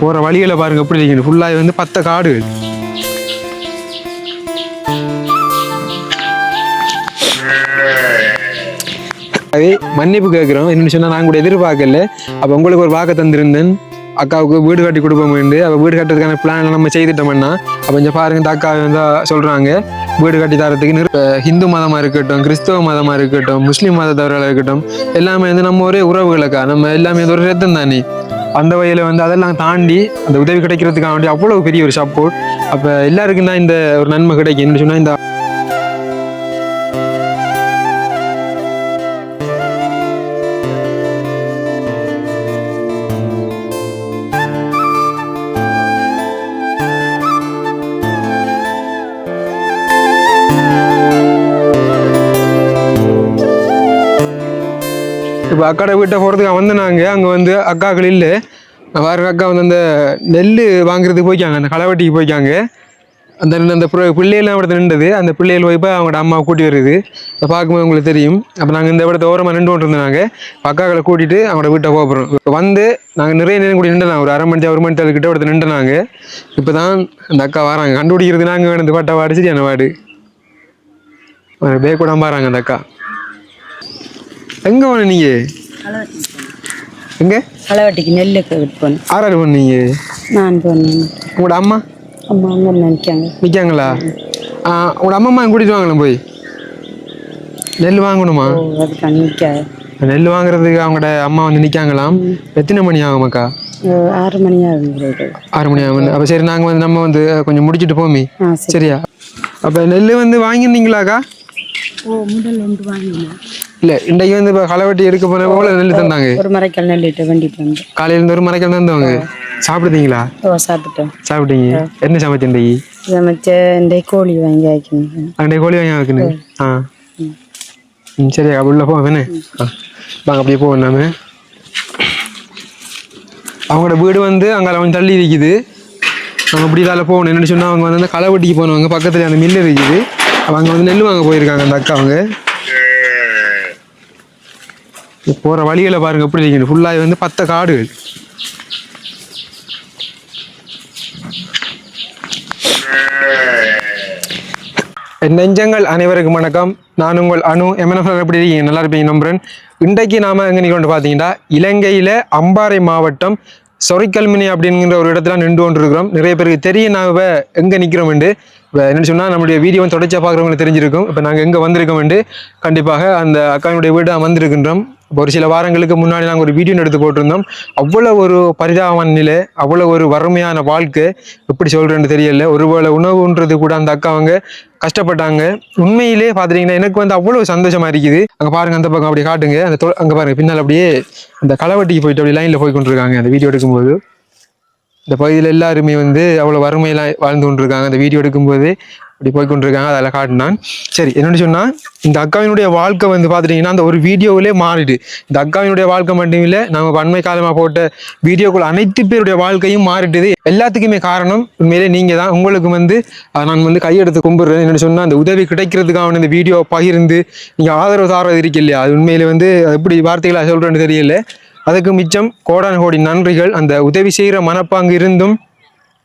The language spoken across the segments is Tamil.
போகிற வழிகளை பாருங்க எப்படி இருக்கணும் ஃபுல்லாக வந்து பத்த காடுகள் அதே மன்னிப்பு கேட்குறோம். என்னென்னு சொன்னால் நான் கூட எதிர்பார்க்கல. அப்போ உங்களுக்கு ஒரு வாக்க தந்திருந்தேன். அக்காவுக்கு வீடு கட்டி கொடுப்போம் வேண்டு அப்போ வீடு கட்டுறதுக்கான பிளான் நம்ம செய்துட்டோம்னா அப்போ கொஞ்சம் பாருங்க இந்த அக்கா வந்து சொல்கிறாங்க வீடு கட்டி தரத்துக்கு நிறு ஹிந்து மதமாக இருக்கட்டும் கிறிஸ்தவ மதமாக இருக்கட்டும் முஸ்லீம் மதத்தவர்களாக இருக்கட்டும் எல்லாமே வந்து நம்ம ஒரே உறவுகளுக்கா? நம்ம எல்லாமே ஒரு ரத்தம் தானே? அந்த வகையில் வந்து அதெல்லாம் தாண்டி அந்த உதவி கிடைக்கிறதுக்காக வேண்டி அவ்வளோ பெரிய ஒரு சப்போர்ட் அப்போ எல்லாருக்கும் தான் இந்த ஒரு நன்மை கிடைக்கும் என்ன சொன்னால் இந்த இப்போ அக்காட வீட்டை போகிறதுக்கு வந்து நாங்கள் அங்கே வந்து அக்காக்கள் இல்லை. வேறு அக்கா வந்து அந்த நெல் வாங்குறதுக்கு போய்க்காங்க அந்த களவட்டிக்கு போய்க்காங்க. அந்த அந்த பிள்ளைகள்லாம் இடத்துல நின்றது. அந்த பிள்ளைகள் போய் இப்போ அவங்களோட அம்மா கூட்டி வருது. அதை பார்க்கும்போது உங்களுக்கு தெரியும். அப்போ நாங்கள் இந்த இடத்த ஓரமாக நின்று கொண்டு இருந்தாங்க அக்காக்களை கூட்டிட்டு அவங்களோட வீட்டை போகிறோம் இப்போ வந்து நாங்கள் நிறைய நேரம் கூட்டி நின்றுலாம் ஒரு அரை மணி ஒரு மணி நேரம் கிட்ட இடத்துல நின்றுனாங்க இப்போ தான் அந்த அக்கா வராங்க. கண்டுபிடிக்கிறது நாங்கள் வேணும் இந்த பாட்டை வாடிச்சு என்ன வாடு பேக்கூடம் பாருங்க அந்த அக்கா. எங்கே போன நீங்கள் எங்கே? களவட்டிக்கு நெல்லுக்கு விற்போம் ஆறாறு பண்ணீங்க நான் போனேன். உங்களோட அம்மா? அம்மா அங்கே நினைக்காங்க நிற்காங்களா? உங்களோட அம்மா கூட்டிட்டு வாங்களேன் போய்? நெல் வாங்கணுமா? ஓ அதுக்காக நிற்காது நெல் வாங்குறதுக்கு அவங்களோட அம்மா வந்து நிற்காங்களாம். எத்தனை மணி ஆகுமாக்கா ஆறு மணி ஆகுது ஆறு மணி ஆகும் அப்போ சரி நாங்கள் வந்து நம்ம வந்து கொஞ்சம் முடிச்சிட்டு போமே. சரியா? அப்போ நெல் வந்து வாங்கியிருந்தீங்களாக்கா? ஓ முதல் ஒன்று வாங்கினேன். இல்லை இன்றைக்கு வந்து இப்போ களவெட்டி எடுக்க போன எவ்வளோ நெல் தந்தாங்க. ஒரு மரைக்கல் நெல்லிட்டு வண்டிட்டு வந்து காலையிலேருந்து ஒரு மறைக்கல் தந்தவங்க. சாப்பிடுதீங்களா ஓ சாப்பிட்டோம். சாப்பிட்டீங்க. என்ன சமைச்சு இன்றைக்கு? சமைச்ச இந்த கோழி வாங்கி வைக்கணும். அண்டை கோழி வாங்கி வைக்கணும். ஆ. ம். சரி அப்படி உள்ள ஆ. வாங்க அப்படியே போவோம் நாம. அவங்களோட வீடு வந்து அங்கே கொஞ்சம் தள்ளி இருக்குது. அவங்க இப்படி இதால் போகணும். என்னன்னு சொன்னால் அவங்க வந்து அந்த களவட்டிக்கு போனவங்க. பக்கத்தில் அந்த மில்லு இருக்குது. அவங்க வந்து நெல் வாங்க போயிருக்காங்க அந்த அக்கா அவங்க. போகிற வழிகளை பாருங்க எப்படி இருக்குது ஃபுல்லாக வந்து பத்த காடுகள். நெஞ்சங்கள் அனைவருக்கும் வணக்கம். நான் உங்கள் அணு எம்என்எஃப் எப்படி இருக்கீங்க? நல்லா இருப்பீங்க நம்புறேன். இன்றைக்கு நாம எங்கே நிற்கொண்டு பார்த்தீங்கன்னா இலங்கையில் அம்பாறை மாவட்டம் சொரிக்கல்மினி அப்படிங்கிற ஒரு இடத்துல நின்று கொண்டு இருக்கிறோம் நிறைய பேருக்கு தெரியும் நான் எங்க எங்கே நிற்கிறோம்ண்டு என்னென்னு சொன்னால் நம்மளுடைய வீடியோ வந்து தொடர்ச்சியாக பார்க்குறவங்களுக்கு தெரிஞ்சிருக்கும். இப்போ நாங்கள் எங்கே வந்திருக்கோம்ண்டு கண்டிப்பாக அந்த அக்காவினுடைய வீடு வந்திருக்கின்றோம் இப்போ ஒரு சில வாரங்களுக்கு முன்னாடி நாங்கள் ஒரு வீடியோ எடுத்து போட்டிருந்தோம். அவ்வளோ ஒரு பரிதாபமான நிலை அவ்வளோ ஒரு வறுமையான வாழ்க்கை எப்படி சொல்கிறேன்னு தெரியல. ஒருவேளை உணவுன்றது கூட அந்த அக்கா அவங்க கஷ்டப்பட்டாங்க. உண்மையிலே பார்த்துட்டீங்கன்னா எனக்கு வந்து அவ்வளோ சந்தோஷமாக இருக்குது. அங்கே பாருங்கள் அந்த பக்கம் அப்படி காட்டுங்க. அந்த அங்கே பாருங்கள் பின்னால் அப்படியே அந்த களவட்டிக்கு போயிட்டு அப்படி லைனில் போய் கொண்டிருக்காங்க. அந்த வீடியோ எடுக்கும்போது. இந்த பகுதியில் எல்லாருமே வந்து அவ்வளோ வறுமையெல்லாம் வாழ்ந்து கொண்டிருக்காங்க. அந்த வீடியோ எடுக்கும்போது இப்படி போய் கொண்டிருக்காங்க. அதில் காட்டினான். சரி என்னென்னு சொன்னால் இந்த அக்காவினுடைய வாழ்க்கை வந்து பார்த்துட்டிங்கன்னா அந்த ஒரு வீடியோவிலே மாறிடு. இந்த அக்காவினுடைய வாழ்க்கை மட்டும் இல்லை நம்ம பன்மை காலமாக போட்ட வீடியோக்குள் அனைத்து பேருடைய வாழ்க்கையும் மாறிட்டுது. எல்லாத்துக்குமே காரணம் உண்மையிலே நீங்கள் தான். உங்களுக்கு வந்து நான் வந்து கையெடுத்து கும்பிடுறேன். என்னென்னு சொன்னால் அந்த உதவி கிடைக்கிறதுக்காக இந்த வீடியோ பகிர்ந்து நீங்கள் ஆதரவு தாரது இருக்கு இல்லையா? அது உண்மையிலே வந்து எப்படி வார்த்தைகளாக சொல்கிறேன்னு தெரியல. அதுக்கு மிச்சம் கோடான கோடி நன்றிகள். அந்த உதவி செய்கிற மனப்பாங்கு இருந்தும்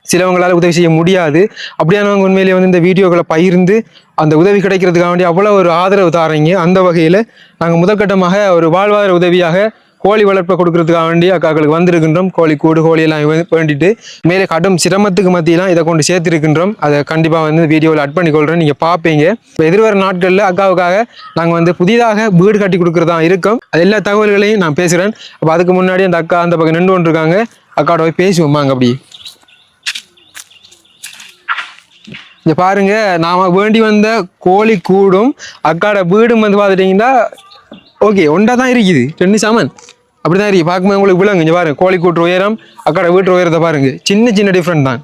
சிலவங்களால் உதவி செய்ய முடியாது. அப்படியானவங்க உண்மையிலேயே வந்து இந்த வீடியோக்களை பகிர்ந்து அந்த உதவி கிடைக்கிறதுக்காக வேண்டி அவ்வளோ ஒரு ஆதரவு தாரீங்க. அந்த வகையில் நாங்கள் முதற்கட்டமாக ஒரு வாழ்வாதார உதவியாக கோழி வளர்ப்பை கொடுக்கறதுக்காக வேண்டி அக்காக்களுக்கு வந்திருக்கின்றோம். கோழி கூடு கோழி எல்லாம் வேண்டிட்டு மேலே கடும் சிரமத்துக்கு மத்தியெல்லாம் இதை கொண்டு சேர்த்திருக்கின்றோம். அதை கண்டிப்பாக வந்து வீடியோவில் அட் பண்ணிக்கொள்கிறேன் நீங்கள் பார்ப்பீங்க இப்போ எதிர்வரும் நாட்களில் அக்காவுக்காக நாங்கள் வந்து புதிதாக வீடு கட்டி கொடுக்குறதா இருக்கோம். அது எல்லா தகவல்களையும் நான் பேசுகிறேன் அப்போ அதுக்கு முன்னாடி அந்த அக்கா அந்த பக்கம் நின்று கொண்டிருக்காங்க. அக்காவோட போய் பேசுவோம். வாங்க அப்படி. இங்கே பாருங்க நாம் வேண்டி வந்த கோழி கூடும் அக்காட வீடும் வந்து பார்த்துட்டிங்கன்னா ஓகே ஒன்றா தான் இருக்குது. ரெண்டு சாமான். அப்படிதான் இருக்கு. பார்க்கும்போது உங்களுக்கு விளங்கு இங்க பாருங்க கோழி கூட்டு உயரம் அக்காட வீட்டு உயரத்தை பாருங்க. சின்ன சின்ன டிஃப்ரெண்ட் தான்.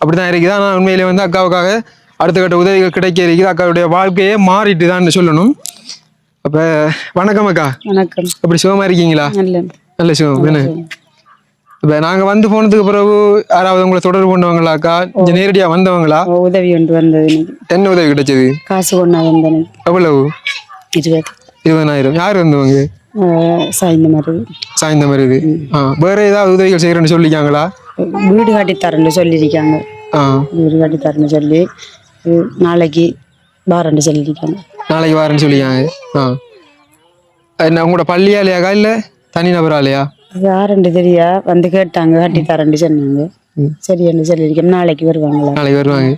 அப்படிதான் இருக்குது. ஆனால் உண்மையிலே வந்து அக்காவுக்காக அடுத்த கட்ட உதவிகள் கிடைக்க இருக்குது. அக்காவுடைய வாழ்க்கையே மாறிட்டு தான் சொல்லணும். அப்போ வணக்கம் அக்கா. வணக்கம். அப்படி சுகமா இருக்கீங்களா? நல்ல சுகம். என்ன? இப்போ நாங்கள் வந்து போனதுக்கு பிறகு யாராவது உங்களை தொடர்பு கொண்டவங்களாக்கா கொஞ்சம் நேரடியாக வந்தவங்களா? உதவி ஒன்று வந்தது. என்ன உதவி கிடைச்சது? காசு கொண்டா வந்தேன். எவ்வளவு? இருபது. இருபதாயிரம். யார் வந்தவங்க? சாய்ந்த மாதிரி சாய்ந்த மாதிரி இது ஆ வேற ஏதாவது உதவிகள் செய்யறேன்னு சொல்லிக்காங்களா வீடு கட்டித்தரேன்னு சொல்லியிருக்காங்க. ஆ. வீடு கட்டித்தரேன்னு சொல்லி உம், நாளைக்கு பாரன்னு சொல்லியிருக்காங்க. நாளைக்கு வரேன்னு சொல்லியாங்க ஆ. என்ன உங்களோட பள்ளியாலையாக்கா இல்லை தனிநபராலையா? யாருன்னு தெரியா? வந்து கேட்டாங்க கட்டித்தரேன்னு சொன்னாங்க. சரின்னு சொல்லியிருக்கேன். நாளைக்கு வருவாங்களா? நாளைக்கு வருவாங்க.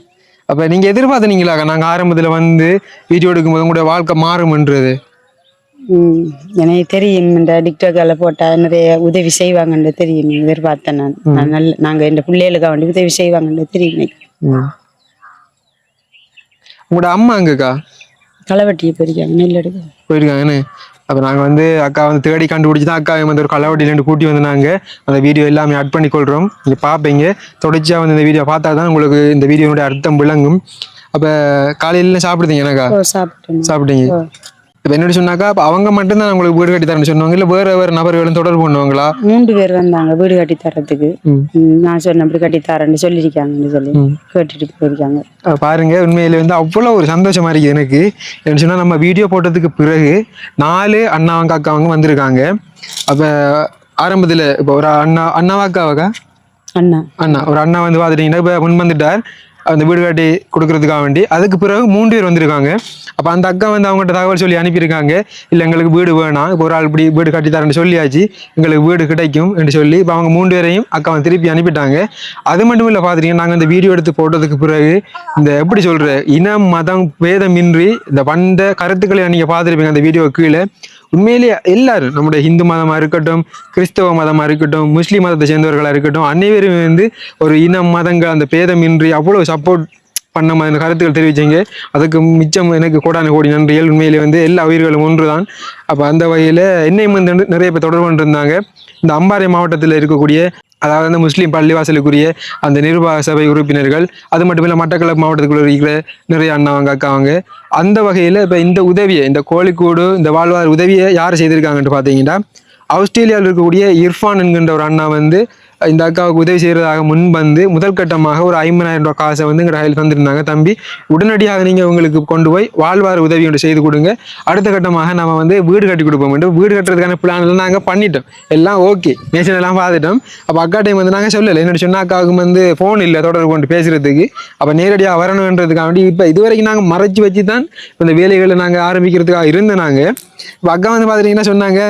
அப்போ நீங்கள் எதிர்பார்த்தனீங்களாக்கா நாங்கள் ஆரம்பத்தில் வந்து வீடியோ எடுக்கும்போது உங்களோட வாழ்க்கை மாறும்ன்றது. எனக்கு தெரியும். இந்த டிக்டாக்ல போட்டா நிறைய உதவி செய்வாங்கன்னு தெரியும். எதிர்பார்த்தேன் நான். நான் நல்ல நாங்கள் இந்த பிள்ளைகளுக்கு வேண்டி உதவி செய்வாங்கன்னு தெரியும் எனக்கு. உங்களோட அம்மா அங்கக்கா களவட்டியை போயிருக்காங்க நெல் எடுக்க. போயிருக்காங்கன்னு. அப்போ நாங்கள் வந்து அக்கா வந்து தேடி கண்டுபிடிச்சி தான் அக்கா வந்து ஒரு கள்ளவட்டிலேருந்து கூட்டி வந்தாங்க அந்த வீடியோ எல்லாமே ஆட் பண்ணி கொள்கிறோம் நீங்கள் பார்ப்பீங்க தொடர்ச்சியாக வந்து இந்த வீடியோ பார்த்தா தான் உங்களுக்கு இந்த வீடியோனுடைய அர்த்தம் விளங்கும். அப்போ காலையில சாப்பிடுதீங்க எனக்கா சாப்பிட்டீங்க. இப்போ என்னடி சொன்னாக்கா அப்போ அவங்க மட்டும்தான் உங்களுக்கு வீடு கட்டி தரேன்னு சொன்னாங்க. இல்லை வேறு வேறு நபர்களும் தொடர்பு பண்ணுவாங்களா? மூன்று பேர் வந்தாங்க வீடு கட்டி தரத்துக்கு. நான் சொன்ன அப்படி கட்டி தரேன்னு சொல்லியிருக்காங்கன்னு சொல்லி கேட்டுட்டு போயிருக்காங்க. பாருங்க உண்மையில வந்து அவ்வளோ ஒரு சந்தோஷமா இருக்கு எனக்கு. என்ன சொன்னா நம்ம வீடியோ போட்டதுக்கு பிறகு நாலு அண்ணாவங்க அக்காவங்க வந்திருக்காங்க. அப்ப ஆரம்பத்துல இப்போ ஒரு அண்ணா அண்ணாவா அக்காவாக்கா அண்ணா. அண்ணா. ஒரு அண்ணா வந்து பார்த்துட்டீங்கன்னா இப்போ முன் வந்துட்டார். அந்த வீடு காட்டி கொடுக்கறதுக்காக வேண்டி. அதுக்கு பிறகு மூன்று பேர் வந்திருக்காங்க. அப்போ அந்த அக்கா வந்து அவங்ககிட்ட தகவல் சொல்லி அனுப்பியிருக்காங்க. இல்லை எங்களுக்கு வீடு வேணாம். இப்போ ஒரு ஆள் இப்படி வீடு கட்டி தரேன்னு சொல்லியாச்சு. எங்களுக்கு வீடு கிடைக்கும் என்று சொல்லி இப்போ அவங்க மூன்று பேரையும் அக்கா வந்து திருப்பி அனுப்பிட்டாங்க. அது மட்டும் இல்லை பார்த்துட்டீங்கன்னா நாங்கள் இந்த வீடியோ எடுத்து போட்டதுக்கு பிறகு இந்த எப்படி சொல்கிற இனம் மதம் பேதமின்றி இந்த வந்த கருத்துக்களை நீங்கள் பார்த்துருப்பீங்க அந்த வீடியோ கீழே. உண்மையிலேயே எல்லாரும் நம்முடைய இந்து மதமாக இருக்கட்டும் கிறிஸ்தவ மதமாக இருக்கட்டும் முஸ்லீம் மதத்தை சேர்ந்தவர்களாக இருக்கட்டும் அனைவரும் வந்து ஒரு இனம் மதங்கள் அந்த பேதமின்றி அவ்வளோ சப்போர்ட் பண்ண மாதிரி கருத்துக்கள் தெரிவிச்சீங்க. அதுக்கு மிச்சம் எனக்கு கோடான கோடி நன்றிகள். உண்மையிலே வந்து எல்லா உயிர்களும் ஒன்று தான் அப்போ அந்த வகையில் என்னையும் வந்து நிறைய பேர் தொடர்பு இருந்தாங்க இந்த அம்பாறை மாவட்டத்தில் இருக்கக்கூடிய அதாவது அந்த முஸ்லீம் பள்ளிவாசலுக்குரிய அந்த நிர்வாக சபை உறுப்பினர்கள் அது மட்டும் இல்லை மட்டக்களப்பு மாவட்டத்துக்குள்ள இருக்கிற நிறைய அண்ணாவங்க அக்காவங்க அந்த வகையில் இப்போ இந்த உதவியை இந்த கோழிக்கூடு இந்த வாழ்வாதார உதவியை யார் செய்திருக்காங்கன்ட்டு பார்த்தீங்கன்னா ஆஸ்திரேலியாவில் இருக்கக்கூடிய இர்ஃபான் என்கின்ற ஒரு அண்ணா வந்து இந்த அக்காவுக்கு உதவி செய்கிறதாக முன் வந்து முதல் கட்டமாக ஒரு ஐம்பதாயிரம் ரூபாய் காசை வந்து எங்கள் கையில் தந்திருந்தாங்க. தம்பி உடனடியாக நீங்கள் உங்களுக்கு கொண்டு போய் வாழ்வார் உதவி ஒன்று செய்து கொடுங்க. அடுத்த கட்டமாக நம்ம வந்து வீடு கட்டி கொடுப்போம். என்று வீடு கட்டுறதுக்கான பிளான்லாம் நாங்கள் பண்ணிட்டோம். எல்லாம் ஓகே மேஷன் எல்லாம் பார்த்துட்டோம். அப்போ அக்கா டைம் வந்து நாங்கள் சொல்லலை. என்னோட சொன்ன அக்காவுக்கு வந்து ஃபோன் இல்லை. தொடர்பு கொண்டு பேசுகிறதுக்கு அப்போ நேரடியாக வரணுன்றதுக்காக வேண்டி இப்போ இதுவரைக்கும் நாங்கள் மறைச்சி வச்சு தான் இந்த வேலைகளை நாங்கள் ஆரம்பிக்கிறதுக்காக இருந்தோம் நாங்கள் இப்போ அக்கா வந்து பார்த்துட்டீங்கன்னா சொன்னாங்க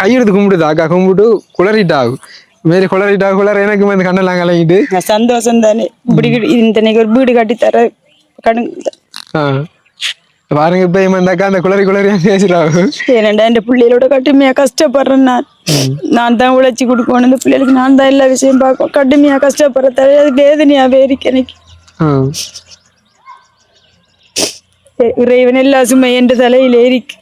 கையெடுத்து கும்பிடுது? அக்கா கும்பிட்டு குளறிட்டாகும் மாரி குளறிட்டா குளற எனக்கு வந்து கண்ணெல்லாம் கலங்கிட்டு. சந்தோஷம் தானே. இப்படி இந்த ஒரு வீடு கட்டி தர கடன். பாருங்க இப்போ இந்த அக்கா அந்த குளறி குளறியா பேசுகிறாங்க ஏனண்டா இந்த பிள்ளைகளோட கடுமையா கஷ்டப்படுறேன் நான். நான் தான் உழைச்சி கொடுக்கணும். இந்த பிள்ளைகளுக்கு நான் தான் எல்லா விஷயம் பார்க்கணும். கடுமையா கஷ்டப்படுற தவிர அது வேதனையாவே இருக்கு எனக்கு. இறைவன் எல்லா சுமை என்ற தலையில இருக்கு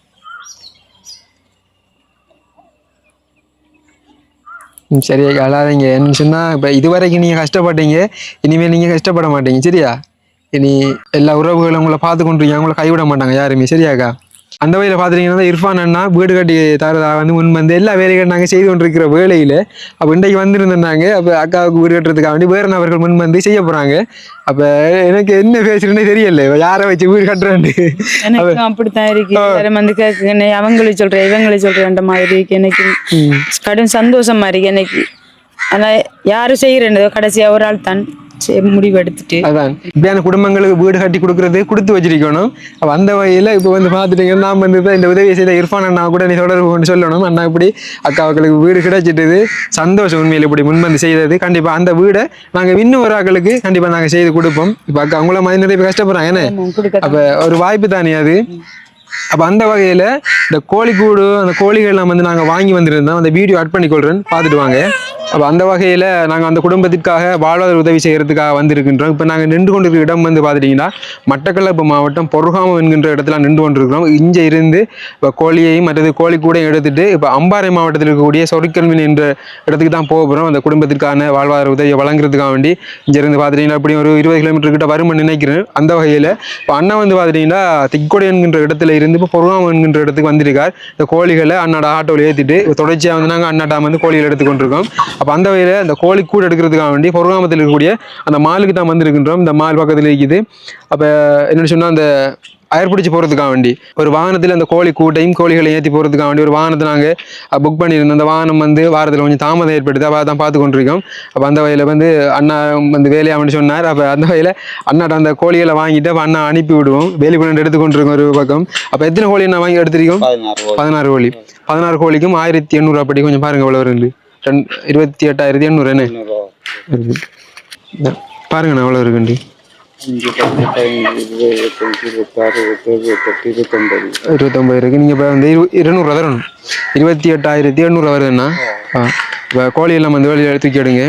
ம், சரி அக்கா அழாதீங்க என்ன சொன்னால் இப்போ இதுவரைக்கும் நீங்கள் கஷ்டப்பட்டீங்க இனிமேல் நீங்கள் கஷ்டப்பட மாட்டீங்க சரியா? இனி எல்லா உறவுகளும் உங்களை பார்த்து கொண்டிருக்கீங்க அவங்கள கைவிட மாட்டாங்க யாருமே சரியாக்கா? அந்த வகையில் பார்த்துட்டீங்கன்னா இர்ஃபான் அண்ணா வீடு கட்டி தரதா வந்து முன் வந்து எல்லா வேலைகளும் நாங்கள் செய்து கொண்டிருக்கிற வேலையில். அப்போ இன்றைக்கு வந்திருந்தாங்க அப்போ அக்காவுக்கு வீடு கட்டுறதுக்காக வேண்டி வேறு நபர்கள் முன் வந்து செய்ய போகிறாங்க அப்போ எனக்கு என்ன பேசுறேன்னே தெரியல. யாரை வச்சு வீடு கட்டுறேன்னு. அப்படித்தான் இருக்கு. வந்து கேட்குங்க அவங்களும் சொல்றேன் இவங்களும் சொல்றேன்ற மாதிரி இருக்கு எனக்கு கடும் சந்தோஷமா இருக்கு எனக்கு. ஆனா யாரும் செய்யறேன் கடைசியா ஒரு ஆள் தான். செ- முடிவு எடுத்துட்டு அதான். இப்படியான குடும்பங்களுக்கு வீடு கட்டி கொடுக்கறது கொடுத்து வச்சிருக்கணும். அப்ப அந்த வகையில் இப்போ வந்து பார்த்துட்டீங்கன்னா நாம் வந்து இந்த உதவியை செய்த இர்ஃபான் அண்ணா கூட நீ தொடர்பு கொண்டு சொல்லணும். அண்ணா இப்படி அக்காவுக்களுக்கு வீடு கிடைச்சிட்டது. சந்தோஷம் உண்மையில் இப்படி முன்வந்து செய்தது. கண்டிப்பாக அந்த வீடை நாங்கள் இன்னும் ஒரு ஆக்களுக்கு கண்டிப்பாக நாங்கள் செய்து கொடுப்போம். இப்போ அக்கா அவங்கள மாதிரி நிறைய கஷ்டப்படுறாங்க. என்ன? அப்போ ஒரு வாய்ப்பு தானே அது? அப்போ அந்த வகையில் இந்த கோழிக்கூடு அந்த கோழிகள்லாம் வந்து நாங்கள் வாங்கி வந்திருந்தோம். அந்த வீடியோ ஆட் பண்ணி கொள்றேன் பார்த்துட்டு வாங்க. அப்போ அந்த வகையில் நாங்கள் அந்த குடும்பத்திற்காக வாழ்வாதார உதவி செய்கிறதுக்காக வந்திருக்கின்றோம். இப்போ நாங்கள் நின்று கொண்டிருக்கிற இடம் வந்து பார்த்துட்டிங்கன்னா மட்டக்களப்பு மாவட்டம் பொருகாமம் என்கின்ற இடத்துல நின்று கொண்டிருக்கிறோம். இங்கே இருந்து இப்போ கோழியையும் மற்றது கோழிக்கூடையும் எடுத்துட்டு இப்போ அம்பாறை மாவட்டத்தில் இருக்கக்கூடிய சொரிக்கல்வின் என்ற இடத்துக்கு தான் போக போகிறோம் அந்த குடும்பத்திற்கான வாழ்வாதார உதவியை வழங்குறதுக்காக வேண்டி இங்கேருந்து பார்த்துட்டிங்கன்னா அப்படி ஒரு இருபது கிலோமீட்டர் கிட்ட வரும்னு நினைக்கிறேன். அந்த வகையில் இப்போ அண்ணன் வந்து பார்த்துட்டிங்கன்னா திக்கொடை என்கின்ற இடத்துல இருந்து இப்போ பொருகாமம் என்கின்ற இடத்துக்கு வந்திருக்கார். இந்த கோழிகளை அண்ணாட ஆட்டோவில் ஏற்றிட்டு இப்போ தொடர்ச்சியாக வந்து நாங்கள் அண்ணாட்டாம வந்து கோழிகள் எடுத்துக்கொண்டிருக்கோம். அப்போ அந்த வகையில் அந்த கோழி கூடு எடுக்கிறதுக்காக வேண்டி பொருகாமத்தில் இருக்கக்கூடிய அந்த மாலுக்கு தான் வந்திருக்கின்றோம். இந்த மால் பக்கத்தில் இருக்குது. அப்போ என்ன சொன்னால் அந்த அயர் பிடிச்சி போகிறதுக்காக வேண்டி ஒரு வாகனத்தில் அந்த கோழி கூட்டையும் கோழிகளை ஏற்றி போகிறதுக்காக வேண்டி ஒரு வாகனத்தை நாங்கள் புக் பண்ணியிருந்தோம். அந்த வாகனம் வந்து வாரத்தில் கொஞ்சம் தாமதம் ஏற்படுது. அப்போ தான் பார்த்து கொண்டிருக்கோம். அப்போ அந்த வகையில் வந்து அண்ணா வந்து வேலையாகனு சொன்னார். அப்போ அந்த வகையில் அண்ணாட்ட அந்த கோழிகளை வாங்கிட்டு அப்போ அண்ணா அனுப்பி விடுவோம். வேலி பண்ணி எடுத்து கொண்டிருக்கோம் ஒரு பக்கம். அப்போ எத்தனை கோழி நான் வாங்கி எடுத்திருக்கோம்? பதினாறு கோழி. பதினாறு கோழிக்கும் ஆயிரத்தி எண்ணூறு அப்படி கொஞ்சம் பாருங்க எவ்வளோ இருந்து ரெண்டு இருபத்தி எட்டாயிரத்தி எண்ணூறு என்ன? இருக்கு. இந்த பாருங்கண்ணா எவ்வளோ இருக்குண்டு இருபத்தொம்பது இருக்கு. நீங்கள் இப்போ வந்து இரு இருநூறுவா தரணும். இருபத்தி எட்டாயிரத்தி எண்ணூறுவா வருதுண்ணா. ஆ. இப்போ கோழி எல்லாம் வந்து வெளியில் தூக்கி எடுங்க.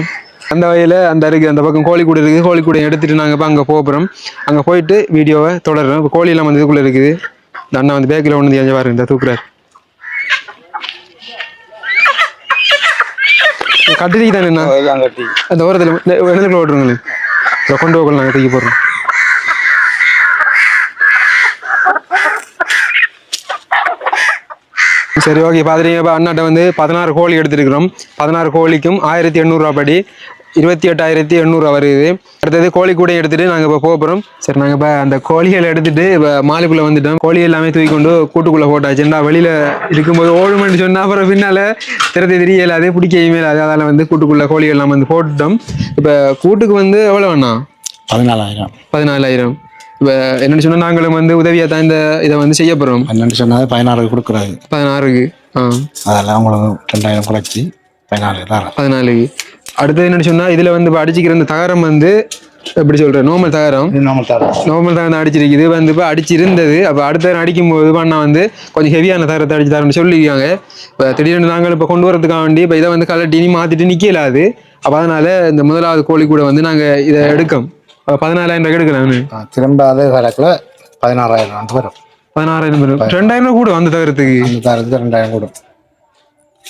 அந்த வகையில் அந்த இருக்கு அந்த பக்கம் கோழி கூட இருக்குது. கோழி கூட எடுத்துட்டு நாங்கள் இப்போ அங்கே போகிறோம் அங்கே போயிட்டு வீடியோவை தொடர்றோம். இப்போ கோழி எல்லாம் வந்து இதுக்குள்ளே இருக்குது. இந்த அண்ணா வந்து பேக்கில் ஒன்று எஞ்ச பாருங்க இந்த தூக்குறாரு. கட்டுறீங்க தானே அந்த ஓரத்தில் இடத்துல ஓட்டுருங்களேன் இதை கொண்டு போகலாம் நாங்கள் தூக்கி போடுறோம். சரி ஓகே பார்த்துட்டீங்க இப்போ அண்ணாட்ட வந்து பதினாறு கோழி எடுத்துருக்கிறோம். பதினாறு கோழிக்கும் ஆயிரத்தி எண்ணூறுரூவா படி. இருபத்தி எட்டாயிரத்தி எண்ணூறுரூவா வருது அடுத்தது கோழி கூடையும் எடுத்துட்டு நாங்கள் இப்போ போகிறோம் சரி நாங்கள் இப்போ அந்த கோழிகளை எடுத்துட்டு இப்போ மாலுக்குள்ளே வந்துட்டோம். கோழி எல்லாமே தூக்கி கொண்டு கூட்டுக்குள்ளே போட்டாச்சுண்டா வெளியில் இருக்கும்போது ஓடுமென்னு சொன்னால் அப்புறம் பின்னால் திறத்தை தெரியல அதே பிடிக்கவே அது அதால் வந்து கூட்டுக்குள்ளே கோழி எல்லாம் வந்து போட்டுட்டோம். இப்போ கூட்டுக்கு வந்து எவ்வளோ வேணா பதினாலாயிரம். பதினாலாயிரம். இப்போ என்னென்னு சொன்னால் நாங்களும் வந்து உதவியாக தான் இந்த இதை வந்து செய்ய போகிறோம் பன்னெண்டு சொன்னது பதினாறு கொடுக்குறாரு. பதினாறுக்கு ஆ. அதெல்லாம் உங்களுக்கு ரெண்டாயிரம் குறைச்சி பதினாலு தான் பதினாலுக்கு. அடுத்தது என்னன்னு சொன்னால் இதில் வந்து அடிச்சிக்கிற இந்த தகரம் வந்து எப்படி சொல்கிறேன் நார்மல் தகரம். இது நாம தரோம் நார்மல் தகரம் தான் அடிச்சிருக்கு. வந்து இப்போ அடிச்சிருந்தது. அப்போ அடுத்த தகரம் அடிக்கும்போது பண்ணா வந்து கொஞ்சம் ஹெவியான தகரத்தை அடிச்சு தரேன்னு சொல்லியிருக்காங்க. இப்போ திடீர்னு நாங்கள் இப்போ கொண்டு வரதுக்காக வேண்டி இப்போ இதை வந்து கலட்டி இனி மாற்றிட்டு நிற்கலாது அப்போ அதனால இந்த முதலாவது கோழி கூட வந்து நாங்கள் இதை எடுக்கோம். பதினாலாயிரம் ரூபாய் எடுக்கலாம் திரும்ப அதே கணக்கில் பதினாறாயிரம் வரும். பதினாறாயிரம் வரும். ரெண்டாயிரம் ரூபாய் கூட அந்த தகரத்துக்கு. அந்த ரெண்டாயிரம் கூடும்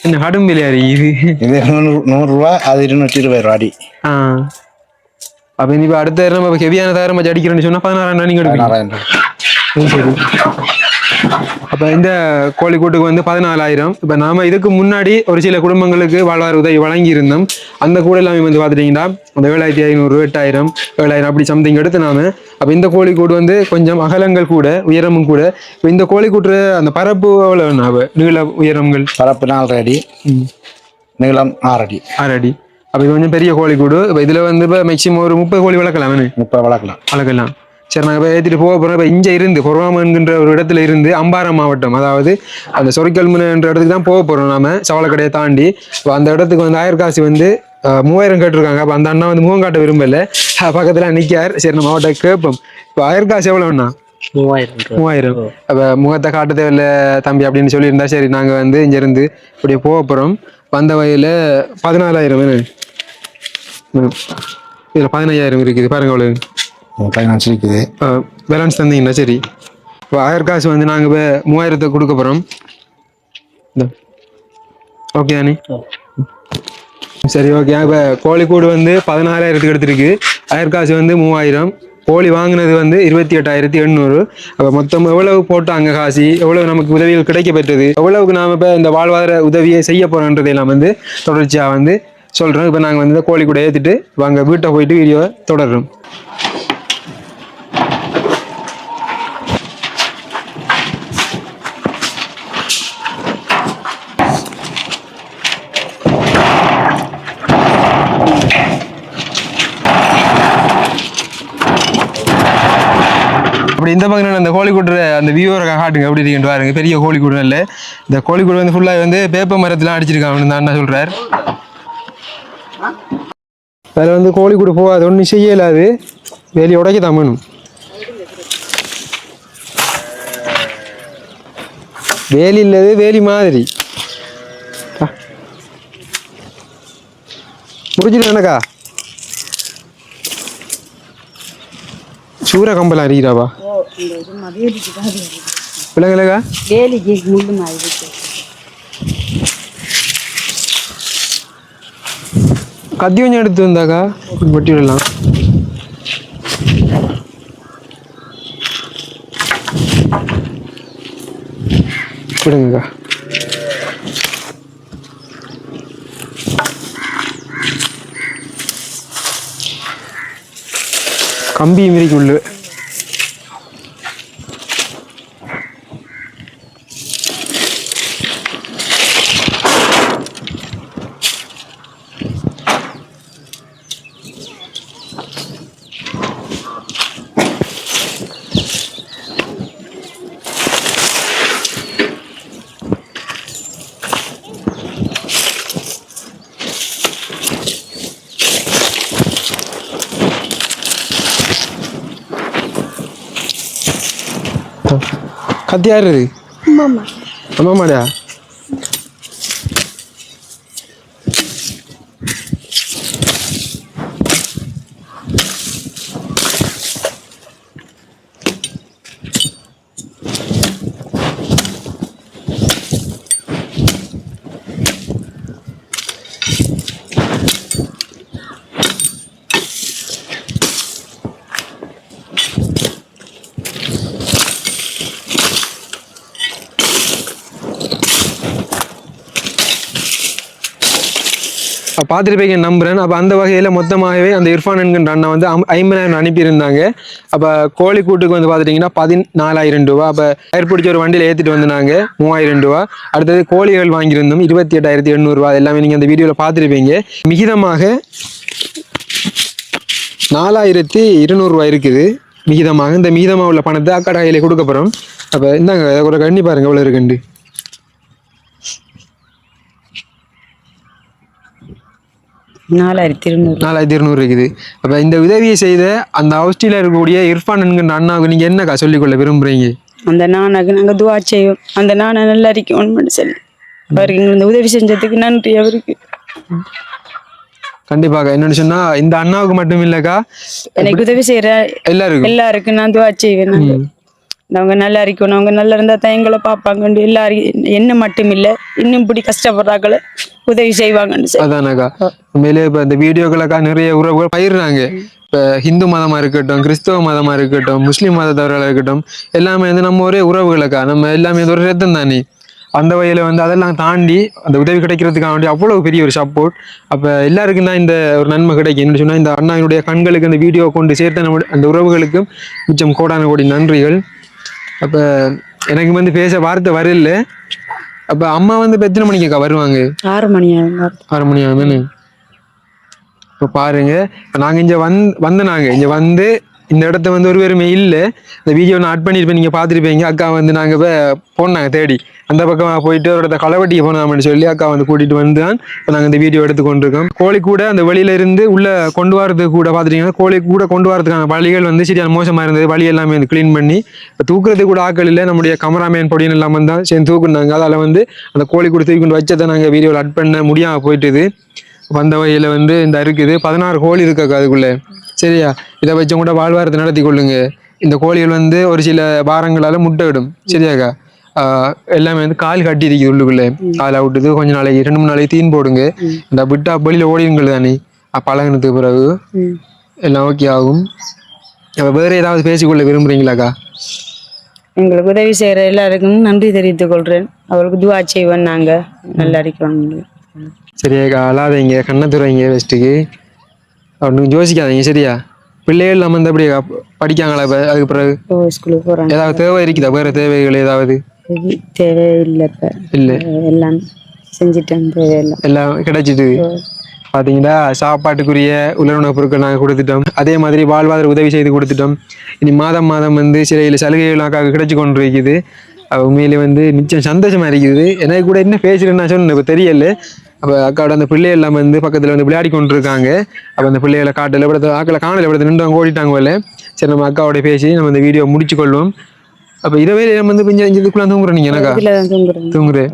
என்ன கடும் விலையாரி இது. இது நூறு நூறுரூவா அது இருநூற்றி இருபது ரூபா அடி. ஆ. அப்போ இனி இப்போ அடுத்த நம்ம ஹெவியான தகரம் வச்சு அடிக்கிறேன்னு சொன்னால் பதினாறாயிரம் ரூபாய் நீங்கள் சரி. அப்போ இந்த கோழிக்கூட்டுக்கு வந்து பதினாலாயிரம். இப்போ நாம இதுக்கு முன்னாடி ஒரு சில குடும்பங்களுக்கு வாழ்வாதார உதவி வழங்கியிருந்தோம். அந்த கூட எல்லாமே வந்து பார்த்துட்டிங்கன்னா அந்த ஏழாயிரத்தி ஐநூறு எட்டாயிரம் ஏழாயிரம் அப்படி சம்திங் எடுத்து நாம அப்போ இந்த கோழிக்கூடு வந்து கொஞ்சம் அகலங்கள் கூட உயரமும் கூட இப்போ இந்த கோழிக்கூட்டு அந்த பரப்பு எவ்வளோ நீள உயரங்கள்? பரப்பு நாலரை அடி நீளம் ஆறு அடி. ஆறு அடி. அப்போ இது கொஞ்சம் பெரிய கோழிக்கூடு. இப்போ இதில் வந்து இப்போ மேக்ஸிமம் ஒரு முப்பது கோழி வளர்க்கலாம்? முப்பது வளர்க்கலாம். அழகெல்லாம் சரி நாங்கள் இப்போ ஏற்றிட்டு போக போகிறோம் இப்போ இங்கே இருந்து பொருவாம என்கின்ற ஒரு இடத்துல இருந்து அம்பாரம் மாவட்டம் அதாவது அந்த சொரிக்கல்முனை என்ற இடத்துக்கு தான் போக போகிறோம் நாம சவளக்கடையை தாண்டி. இப்போ அந்த இடத்துக்கு வந்து ஆயிரக்காசி வந்து மூவாயிரம் கேட்டிருக்காங்க. அப்போ அந்த அண்ணா வந்து முகம் காட்ட விரும்பல. பக்கத்துல நிற்கார் சரி நம்ம அவட்ட கேட்போம். இப்போ ஆயிரக்காசி எவ்வளோண்ணா மூவாயிரம் மூவாயிரம். அப்போ முகத்தை காட்ட தேவையில்ல தம்பி அப்படின்னு சொல்லியிருந்தா சரி நாங்கள் வந்து இங்கேருந்து இப்படியே போக போகிறோம் வந்த வகையில் பதினாலாயிரம் இதில் பதினையாயிரம் இருக்குது. பாருங்க அவ்வளோ ஃபைனான்ஸ் இருக்குது பேலன்ஸ் தந்தீங்கன்னா சரி. இப்போ ஆயிரம் காசு வந்து நாங்கள் இப்போ மூவாயிரத்தை கொடுக்க போகிறோம் ஓகே தானே சரி ஓகே இப்போ கோழிக்கூடு வந்து பதினாலாயிரத்துக்கு எடுத்துருக்கு. ஆயிரம் காசு வந்து மூவாயிரம். கோழி வாங்கினது வந்து இருபத்தி எட்டாயிரத்தி எண்ணூறு. அப்போ மொத்தம் எவ்வளவு போட்டாங்க காசு? எவ்வளவு நமக்கு உதவிகள் கிடைக்க பெற்றது எவ்வளவுக்கு நாம் இப்போ இந்த வாழ்வாதார உதவியை செய்ய போகிறோன்றதையெல்லாம் வந்து தொடர்ச்சியாக வந்து சொல்கிறோம் இப்போ நாங்கள் வந்து கோழி கூட ஏற்றிட்டு வாங்க வீட்டை போயிட்டு வீடியோவை தொடர்றோம். இந்த பக்கம் அந்த கோழிக்கூடு அந்த வியூவரை காட்டுங்க. எப்படி இருக்குன்னு பாருங்க. பெரிய கோழிக்கூடு இல்லை. இந்த கோழிக்கூடு வந்து ஃபுல்லாக வந்து பேப்பர் மரத்துலாம் அடிச்சிருக்காங்க. அந்த அண்ணா சொல்றார். அதில் வந்து கோழிக்கூடு போகாது. ஒன்றும் செய்யலாது வேலி உடைக்க தான் வேணும். வேலி இல்லது வேலி மாதிரி. முடிஞ்சிடும் என்னக்கா எனக்கா சூற கம்பலாம் அறிகிறாவா பிள்ளைங்களுக்கா வேலிக்கு முள்ளு மாதிரி. கத்தி கொஞ்சம் எடுத்து வந்தாக்கா? வெட்டி விடலாம். விடுங்கக்கா. கம்பி மிதிக்கு உள்ளு. கத்தி யாரு இது அம்மாமாடா பார்த்துருப்பீங்க நம்புறேன். அப்போ அந்த வகையில் மொத்தமாகவே அந்த இர்ஃபான் என்கின்ற அண்ணா வந்து ஐம்பதாயிரம் அனுப்பியிருந்தாங்க. அப்போ கோழி கூட்டுக்கு வந்து பார்த்துட்டிங்கன்னா பதினாலாயிரம் ரூபா. அப்போ டயர் பிடிச்ச ஒரு வண்டியில் ஏற்றிட்டு வந்தாங்க மூவாயிரம் ரூபா. அடுத்தது கோழிகள் வாங்கியிருந்தோம் இருபத்தி எட்டாயிரத்தி எண்ணூறுரூவா எல்லாமே நீங்கள் அந்த வீடியோவில் பார்த்துருப்பீங்க. மிகிதமாக நாலாயிரத்தி இருநூறுவா இருக்குது. மிகிதமாக. இந்த மிகிதமாக உள்ள பணத்தை அக்கடாயில் கொடுக்க போகிறோம் அப்போ இந்தாங்க ஒரு கண்ணி பாருங்கள் எவ்வளோ இருக்குண்டு நாலாயிரத்தி இருநூறு. நாலாயிரத்தி இருநூறு இருக்குது. அப்போ இந்த உதவியை செய்த அந்த ஆஸ்திரேலியா இருக்கக்கூடிய இர்ஃபான் என்கின்ற அண்ணாவுக்கு நீங்கள் என்னக்கா சொல்லிக்கொள்ள விரும்புகிறீங்க அந்த நானாக்கு நாங்கள் துவா செய்வோம். அந்த நானை நல்லா இருக்கணும்னு சொல்லி அவருக்கு இந்த உதவி செஞ்சதுக்கு நன்றி அவருக்கு. கண்டிப்பாக. என்னன்னு சொன்னால் இந்த அண்ணாவுக்கு மட்டும் இல்லைக்கா எனக்கு உதவி செய்யற எல்லாருக்கும். எல்லாருக்கும் நான் துவா செய்வேன். அவங்க நல்லா இருக்கணும். அவங்க நல்லா இருந்தா தான் எங்களை பார்ப்பாங்கன்னு எல்லாரும் என்ன மட்டும் இல்லை இன்னும் இப்படி கஷ்டப்படுறாங்கள. உதவி செய்வாங்கன்னு சொல்லி. அதானக்கா உண்மையிலேயே இப்போ இந்த வீடியோக்களுக்கா நிறைய உறவுகள் பயிர்றாங்க. இப்போ ஹிந்து மதமாக இருக்கட்டும் கிறிஸ்தவ மதமாக இருக்கட்டும் முஸ்லீம் மதத்தவர்களாக இருக்கட்டும் எல்லாமே வந்து நம்ம ஒரே உறவுகளுக்கா? நம்ம எல்லாமே ஒரு ரத்தம் தானே? அந்த வகையில் வந்து அதெல்லாம் தாண்டி அந்த உதவி கிடைக்கிறதுக்காக வேண்டிய அவ்வளோ பெரிய ஒரு சப்போர்ட் அப்போ எல்லாருக்கும் தான் இந்த ஒரு நன்மை கிடைக்கும். என்ன சொன்னால் இந்த அண்ணாவினுடைய கண்களுக்கு அந்த வீடியோ கொண்டு சேர்த்த நம்ம அந்த உறவுகளுக்கும் மிச்சம் கோடான கோடி நன்றிகள். அப்போ எனக்கு வந்து பேச வார்த்தை வரல அப்போ அம்மா வந்து இப்போ எத்தனை மணிக்குக்கா வருவாங்க? ஆறு மணி ஆகும் ஆறு மணி ஆகுதுன்னு இப்போ பாருங்க இப்போ நாங்கள் இங்கே வந் வந்த நாங்கள் இங்கே வந்து இந்த இடத்த வந்து ஒரு பேருமே இல்லை. இந்த வீடியோ நான் ஆட் பண்ணியிருப்பேன் நீங்கள் பார்த்துருப்பீங்க. அக்கா வந்து நாங்கள் இப்போ போனாங்க தேடி. அந்த பக்கமாக போயிட்டு ஒரு இடத்த களவட்டிக்கு போனாமன்னு சொல்லி அக்கா வந்து கூட்டிகிட்டு வந்து தான் இப்போ நாங்கள் இந்த வீடியோ எடுத்து கொண்டிருக்கோம் கோழி கூட அந்த வெளியில இருந்து உள்ளே கொண்டு வரதுக்கு கூட பார்த்துட்டீங்கன்னா கோழி கூட கொண்டு வரதுக்கான வழிகள் வந்து சரியான மோசமாக இருந்தது. வழி எல்லாமே வந்து க்ளீன் பண்ணி இப்போ தூக்குறதுக்கு கூட ஆக்கள் இல்லை. நம்முடைய கமராமேன் பொடியின் எல்லாம் வந்து தான் சேர்ந்து தூக்குனாங்க. அதால் வந்து அந்த கோழி கூட தூக்கி கொண்டு வச்சதை நாங்கள் வீடியோவில் அட் பண்ண முடியாமல் போயிட்டுது. வந்த வகையில் வந்து இந்த இருக்குது. பதினாறு கோழி இருக்கு அதுக்குள்ளே. சரியா? இதை வச்சு கூட வாழ்வாரத்தை நடத்தி கொள்ளுங்க. இந்த கோழிகள் வந்து ஒரு சில வாரங்களால் முட்டை விடும் சரியாக்கா எல்லாமே வந்து கால் கட்டி இருக்குது உள்ளுக்குள்ளே காலை விட்டுது கொஞ்ச நாளைக்கு ரெண்டு மூணு நாளைக்கு தீன் போடுங்க. இந்த விட்டா வெளியில் ஓடிங்கள் தானே. பழகினதுக்கு பிறகு எல்லாம் ஓகே ஆகும். அப்போ வேறு ஏதாவது பேசிக்கொள்ள விரும்புகிறீங்களாக்கா எங்களுக்கு உதவி செய்யற எல்லாருக்கும் நன்றி தெரிவித்துக் கொள்றேன். அவருக்கு துவா செய்வேன் நாங்க. நல்லா இருக்கிறோம். சரியாக்கா அழாதீங்க. கண்ணை துறைங்க ஃபஸ்ட்டுக்கு ஒன்றும் யோசிக்காதீங்க சரியா? பிள்ளைகள் நம்ம வந்து அப்படியே படிக்காங்களா இப்போ? அதுக்கு பிறகு ஏதாவது தேவை இருக்குதா? வேறு தேவைகள் ஏதாவது? தேவையில்லை இப்ப. இல்லை. எல்லாம் செஞ்சுட்டேன் தேவையில்லை. எல்லாம் கிடைச்சிட்டு பார்த்தீங்கன்னா சாப்பாட்டுக்குரிய உலர்ணப் பொருட்கள் நாங்கள் கொடுத்துட்டோம். அதே மாதிரி வாழ்வாதார உதவி செய்து கொடுத்துட்டோம். இனி மாதம் மாதம் வந்து சில சலுகைகள் அக்காவுக்கு கிடைச்சி கொண்டு இருக்குது உண்மையிலே வந்து நிச்சயம் சந்தோஷமா இருக்குது. எனக்கு கூட என்ன பேசுறேன்னு நான் சொன்னேன் இப்போ தெரியல. அப்போ அக்காவோட அந்த பிள்ளை எல்லாம் வந்து பக்கத்தில் வந்து விளையாடி கொண்டு இருக்காங்க அப்போ அந்த பிள்ளைகளை காட்டில் விடத்த ஆக்களை காணல விடத்த நின்று அவங்க ஓடிட்டாங்க போல. சரி நம்ம அக்காவோட பேசி நம்ம இந்த வீடியோ முடிச்சு கொள்வோம் அப்போ இரவே நம்ம வந்து கொஞ்சம் இதுக்குள்ள தூங்குறோம் நீங்கள் எனக்கா தூங்குறேன்.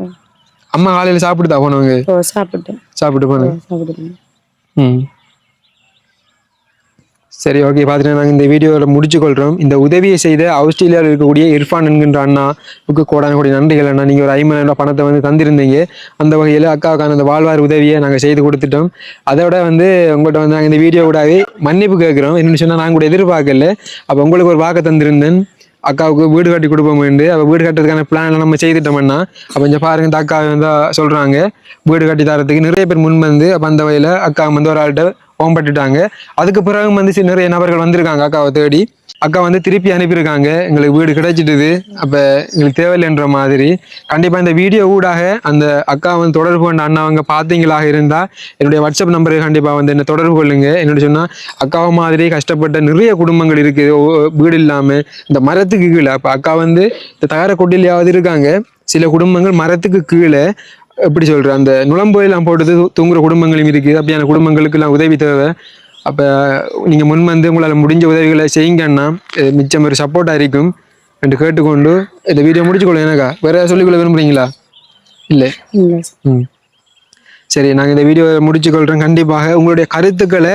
அம்மா காலையில் சாப்பிட்டு தான் போனவங்க? ஓ சாப்பிட்டேன். சாப்பிட்டு போனேன் ம். சரி ஓகே பார்த்துட்டு நாங்கள் இந்த வீடியோவில் முடிச்சுக்கொள்கிறோம் இந்த உதவியை செய்த ஆஸ்திரேலியாவில் இருக்கக்கூடிய இர்ஃபான் என்கின்ற அண்ணாவுக்கு கோடான கோடி நன்றிகள் அண்ணா. நீங்கள் ஒரு ஐம்பதாயிரம் ரூபாய் பணத்தை வந்து தந்திருந்தீங்க. அந்த வகையில் அக்காவுக்கான அந்த வாழ்வார் உதவியை நாங்கள் செய்து கொடுத்துட்டோம். அதோட வந்து உங்கள்கிட்ட வந்து நாங்கள் இந்த வீடியோ கூடவே மன்னிப்பு கேட்குறோம். என்னென்னு சொன்னால் நாங்கள் கூட எதிர்பார்க்கல. அப்போ உங்களுக்கு ஒரு வாக்கு தந்திருந்தேன். அக்காவுக்கு வீடு கட்டி கொடுப்போம் வேண்டு அப்போ வீடு கட்டுறதுக்கான பிளான் நம்ம செய்துட்டோம்னா அப்போ இங்கே பாருங்க இந்த அக்கா வந்து சொல்கிறாங்க வீடு கட்டி தரத்துக்கு நிறைய பேர் முன் வந்து அப்போ அந்த வகையில் அக்கா வந்து ஒரு ஆள்கிட்ட ஓம்பட்டுட்டாங்க அதுக்கு பிறகு வந்து சி- நிறைய நபர்கள் வந்திருக்காங்க. அக்காவை தேடி. அக்கா வந்து திருப்பி அனுப்பியிருக்காங்க. எங்களுக்கு வீடு கிடைச்சிட்டுது. அப்போ எங்களுக்கு தேவையில்லைன்ற மாதிரி. கண்டிப்பாக இந்த வீடியோ ஊடாக அந்த அக்கா வந்து தொடர்பு கொண்ட அண்ணாவங்க பார்த்தீங்களாக இருந்தால் என்னுடைய வாட்ஸ்அப் நம்பருக்கு கண்டிப்பாக வந்து என்ன தொடர்பு கொள்ளுங்க. என்னோட சொன்னால் அக்காவை மாதிரி கஷ்டப்பட்ட நிறைய குடும்பங்கள் இருக்குது. வீடு இல்லாமல் இந்த மரத்துக்கு கீழே. அப்போ அக்கா வந்து இந்த தகர கொட்டிலையாவது இருக்காங்க. சில குடும்பங்கள் மரத்துக்கு கீழே. எப்படி சொல்கிறேன் அந்த நுழம்போயெல்லாம் போட்டு தூங்குற குடும்பங்களும் இருக்குது. அப்படியான குடும்பங்களுக்கெல்லாம் உதவி தேவை. அப்போ நீங்கள் முன் வந்து உங்களால் முடிஞ்ச உதவிகளை செய்யுங்கன்னா மிச்சம் ஒரு சப்போர்ட்டாக இருக்கும். என்று கேட்டுக்கொண்டு இந்த வீடியோ முடிச்சுக்கொள்ளும் எனக்கா வேற சொல்லிக்கொள்ள விரும்புறீங்களா? இல்லை? ம். சரி நாங்கள் இந்த வீடியோ முடிச்சுக்கொள்கிறோம் கண்டிப்பாக உங்களுடைய கருத்துக்களை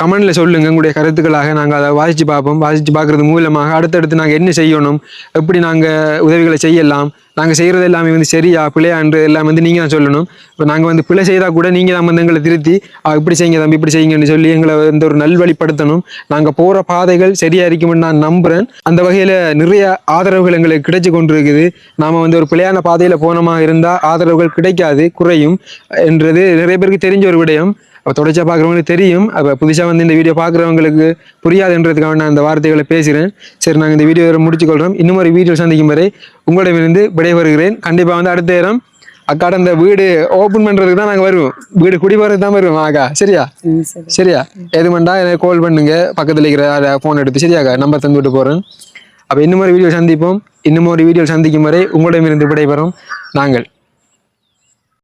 கமெண்ட்ல சொல்லுங்க. உங்களுடைய கருத்துக்களாக நாங்கள் அதை வாசித்து பார்ப்போம். வாசித்து பார்க்கறது மூலமாக அடுத்தடுத்து நாங்கள் என்ன செய்யணும்? எப்படி நாங்கள் உதவிகளை செய்யலாம்? நாங்கள் செய்கிறது எல்லாமே வந்து சரியா பிழையான்றது எல்லாம் வந்து நீங்கள் தான் சொல்லணும். இப்போ நாங்கள் வந்து பிழை செய்தால் கூட நீங்கள் தான் வந்து எங்களை திருத்தி இப்படி செய்யுங்க தம்பி இப்படி செய்யுங்கன்னு சொல்லி எங்களை வந்து ஒரு நல்வழிப்படுத்தணும். நாங்கள் போகிற பாதைகள் சரியாக இருக்கும்னு நான் நம்புகிறேன் அந்த வகையில் நிறைய ஆதரவுகள் எங்களுக்கு கிடைச்சி கொண்டிருக்குது. நாம் வந்து ஒரு பிழையான பாதையில் போனோமா இருந்தால் ஆதரவுகள் கிடைக்காது குறையும். என்றது நிறைய பேருக்கு தெரிஞ்ச ஒரு விடயம். அப்போ தொடர்ச்சியாக பார்க்குறவங்களுக்கு தெரியும். அப்போ புதுசாக வந்து இந்த வீடியோ பார்க்குறவங்களுக்கு புரியாதுன்றதுக்காக நான் அந்த வார்த்தைகளை பேசுகிறேன் சரி நாங்கள் இந்த வீடியோ முடிச்சுக்கொள்கிறோம் இன்னும் ஒரு வீடியோ சந்திக்கும் வரை உங்களிடமிருந்து விடைபெறுகிறேன். கண்டிப்பாக வந்து அடுத்த நேரம் அக்காட அந்த வீடு ஓப்பன் பண்ணுறதுக்கு தான் நாங்கள் வருவோம். வீடு குடி போகிறதுக்கு தான் வருவோம். ஆகா சரியா? சரியா? எது பண்ணா எனக்கு கால் பண்ணுங்க. பக்கத்தில் இருக்கிற ஃபோன் எடுத்து சரியாக்கா நம்பர் தந்து விட்டு போகிறேன் அப்போ இன்னும் ஒரு வீடியோ சந்திப்போம். இன்னும் ஒரு வீடியோ சந்திக்கும் வரை உங்களிடமிருந்து விடைபெறும். நாங்கள்